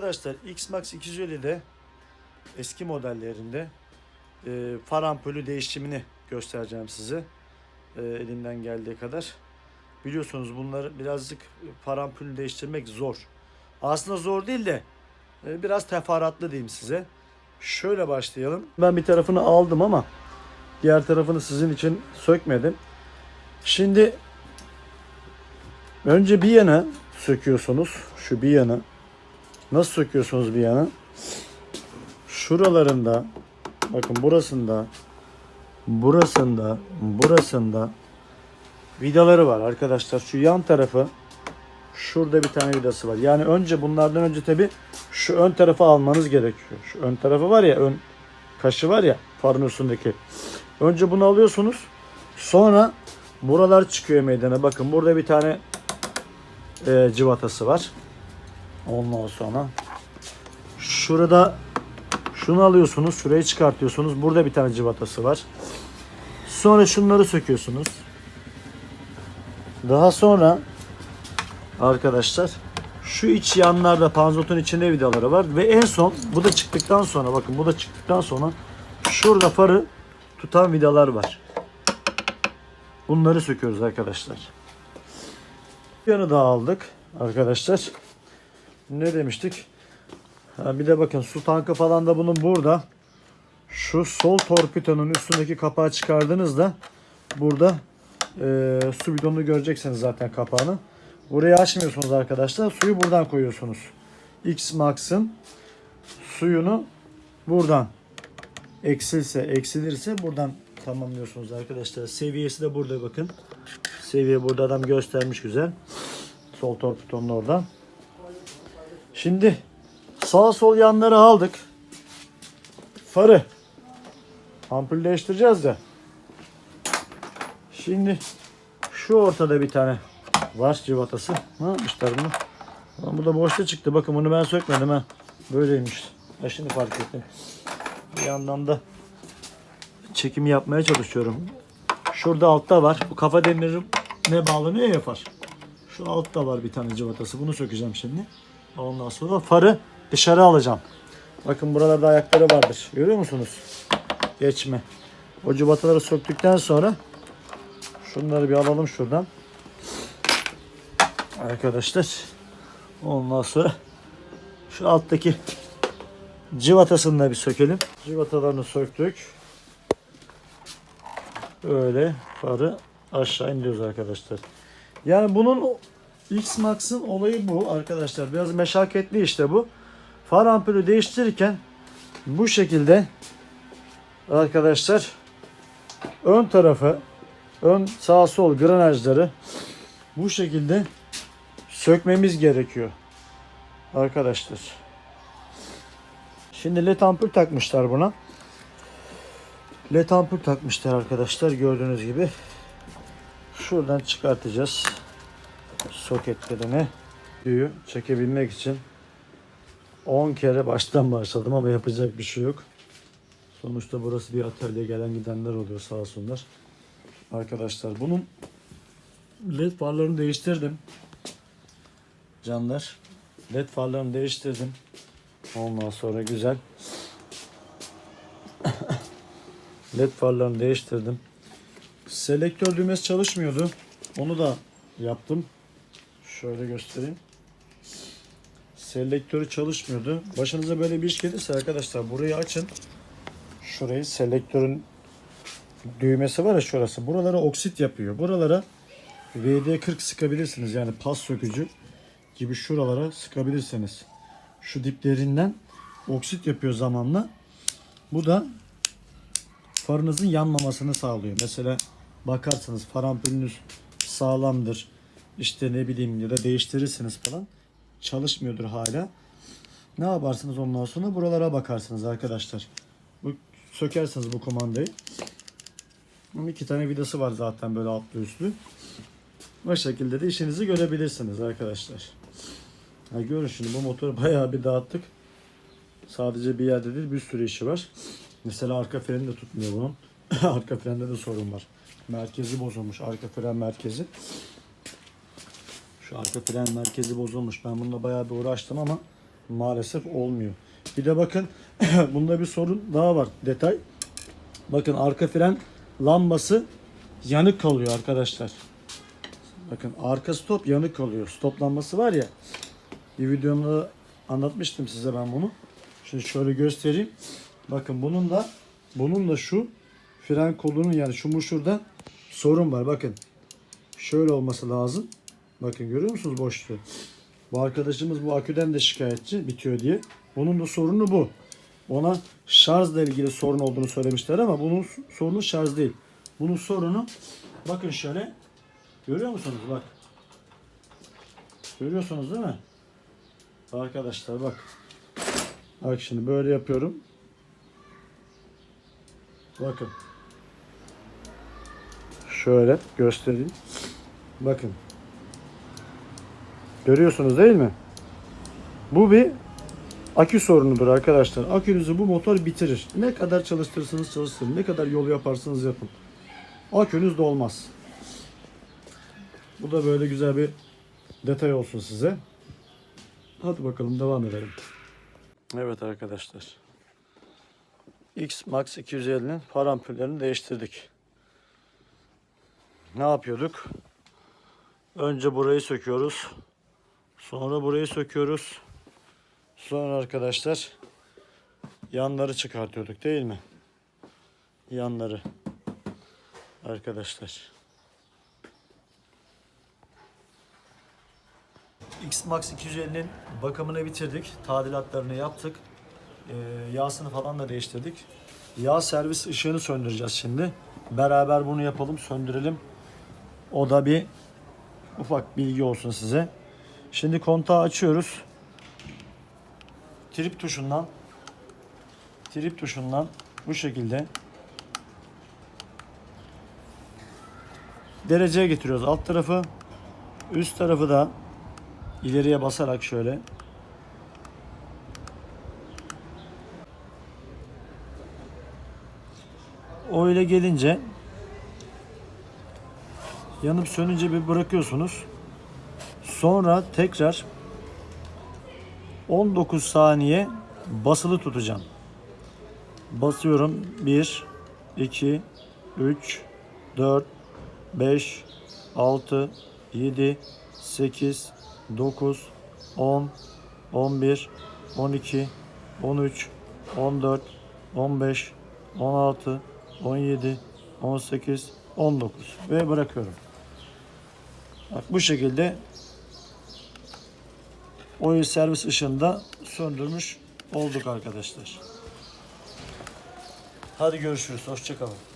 Arkadaşlar X-Max 250'de eski modellerinde e, far ampulü değişimini göstereceğim size. E, elimden geldiği kadar. Biliyorsunuz bunları birazcık far ampulünü değiştirmek zor. Aslında zor değil de e, biraz teferruatlı diyeyim size. Şöyle başlayalım. Ben bir tarafını aldım ama diğer tarafını sizin için sökmedim. Şimdi önce bir yana söküyorsunuz. Şu bir yana. Nasıl söküyorsunuz bir yana? Şuralarında bakın burasında burasında burasında vidaları var arkadaşlar. Şu yan tarafı şurada bir tane vidası var. Yani önce bunlardan önce tabi şu ön tarafı almanız gerekiyor. Şu ön tarafı var ya ön kaşı var ya farın üstündeki. Önce bunu alıyorsunuz. Sonra buralar çıkıyor meydana. Bakın burada bir tane e, civatası var. Ondan sonra şurada şunu alıyorsunuz. Şurayı çıkartıyorsunuz. Burada bir tane civatası var. Sonra şunları söküyorsunuz. Daha sonra arkadaşlar şu iç yanlarda panzotun içinde vidaları var ve en son bu da çıktıktan sonra bakın bu da çıktıktan sonra şurada farı tutan vidalar var. Bunları söküyoruz arkadaşlar. Yanı da aldık arkadaşlar. Ne demiştik? Ha, bir de bakın su tankı falan da bunun burada. Şu sol torpidonun üstündeki kapağı çıkardığınızda burada e, su bidonunu göreceksiniz zaten kapağını. Burayı açmıyorsunuz arkadaşlar. Suyu buradan koyuyorsunuz. X Max'ın suyunu buradan eksilse eksilirse buradan tamamlıyorsunuz arkadaşlar. Seviyesi de burada bakın. Seviye burada adam göstermiş güzel. Sol torpidonun oradan. Şimdi sağ sol yanları aldık. Farı ampul değiştireceğiz de. Şimdi şu ortada bir tane var civatası. Ne yapmışlar bunu? Lan bu da boşta çıktı. Bakın bunu ben sökmedim ha. Böyleymiş. Ben şimdi fark ettim. Bir yandan da çekim yapmaya çalışıyorum. Şurada altta var. Bu kafa demiri ne bağlanıyor ya far. Şu altta var bir tane civatası. Bunu sökeceğim şimdi. Ondan sonra farı dışarı alacağım. Bakın buralarda ayakları vardır. Görüyor musunuz? Geçme. O cıvataları söktükten sonra şunları bir alalım şuradan. Arkadaşlar. Ondan sonra şu alttaki civatasını da bir sökelim. Civatalarını söktük. Böyle farı aşağı indiriyoruz arkadaşlar. Yani bunun X-Max'ın olayı bu arkadaşlar. Biraz meşakkatli işte bu. Far ampulü değiştirirken bu şekilde arkadaşlar ön tarafı ön sağ sol granajları bu şekilde sökmemiz gerekiyor. Arkadaşlar. Şimdi led ampul takmışlar buna. LED ampul takmışlar arkadaşlar gördüğünüz gibi. Şuradan çıkartacağız soketlerini. Düğü çekebilmek için 10 kere baştan başladım ama yapacak bir şey yok. Sonuçta burası bir atölye gelen gidenler oluyor sağ olsunlar. Arkadaşlar bunun led farlarını değiştirdim. Canlar. Led farlarını değiştirdim. Ondan sonra güzel. led farlarını değiştirdim. Selektör düğmesi çalışmıyordu. Onu da yaptım. Şöyle göstereyim. Selektörü çalışmıyordu. Başınıza böyle bir iş gelirse arkadaşlar burayı açın. Şurayı selektörün düğmesi var ya şurası. Buralara oksit yapıyor. Buralara VD40 sıkabilirsiniz. Yani pas sökücü gibi şuralara sıkabilirsiniz. Şu diplerinden oksit yapıyor zamanla. Bu da farınızın yanmamasını sağlıyor. Mesela bakarsınız far ampulünüz sağlamdır. İşte ne bileyim ya da değiştirirsiniz falan. Çalışmıyordur hala. Ne yaparsınız ondan sonra buralara bakarsınız arkadaşlar. Bu sökersiniz bu kumandayı. İki tane vidası var zaten böyle altlı üstlü. Bu şekilde de işinizi görebilirsiniz arkadaşlar. Ha görün şimdi bu motoru bayağı bir dağıttık. Sadece bir yerde değil bir sürü işi var. Mesela arka freni de tutmuyor bunun. arka frende de sorun var. Merkezi bozulmuş arka fren merkezi. Şu arka fren merkezi bozulmuş. Ben bununla bayağı bir uğraştım ama maalesef olmuyor. Bir de bakın bunda bir sorun daha var. Detay. Bakın arka fren lambası yanık kalıyor arkadaşlar. Bakın arka stop yanık kalıyor. Stop lambası var ya. Bir videomda anlatmıştım size ben bunu. Şimdi şöyle göstereyim. Bakın bunun da bunun da şu fren kolunun yani şu muşurda sorun var. Bakın şöyle olması lazım. Bakın görüyor musunuz boşluğu? Bu arkadaşımız bu aküden de şikayetçi bitiyor diye. Bunun da sorunu bu. Ona şarjla ilgili sorun olduğunu söylemişler ama bunun sorunu şarj değil. Bunun sorunu bakın şöyle görüyor musunuz bak. Görüyorsunuz değil mi? Arkadaşlar bak. Bak şimdi böyle yapıyorum. Bakın. Şöyle göstereyim. Bakın. Görüyorsunuz değil mi? Bu bir akü sorunudur arkadaşlar. Akünüzü bu motor bitirir. Ne kadar çalıştırırsanız çalıştırın. Ne kadar yol yaparsanız yapın. Akünüz dolmaz. Bu da böyle güzel bir detay olsun size. Hadi bakalım devam edelim. Evet arkadaşlar. X Max 250'nin parampullerini değiştirdik. Ne yapıyorduk? Önce burayı söküyoruz. Sonra burayı söküyoruz. Sonra arkadaşlar yanları çıkartıyorduk değil mi? Yanları. Arkadaşlar. X-Max 250'nin bakımını bitirdik. Tadilatlarını yaptık. Ee, yağsını falan da değiştirdik. Yağ servis ışığını söndüreceğiz şimdi. Beraber bunu yapalım, söndürelim. O da bir ufak bilgi olsun size. Şimdi kontağı açıyoruz. Trip tuşundan trip tuşundan bu şekilde dereceye getiriyoruz alt tarafı. Üst tarafı da ileriye basarak şöyle o gelince yanıp sönünce bir bırakıyorsunuz. Sonra tekrar 19 saniye basılı tutacağım. Basıyorum. 1 2 3 4 5 6 7 8 9 10 11 12 13 14 15 16 17 18 19 ve bırakıyorum. Bak bu şekilde oil servis ışığında söndürmüş olduk arkadaşlar. Hadi görüşürüz. Hoşçakalın.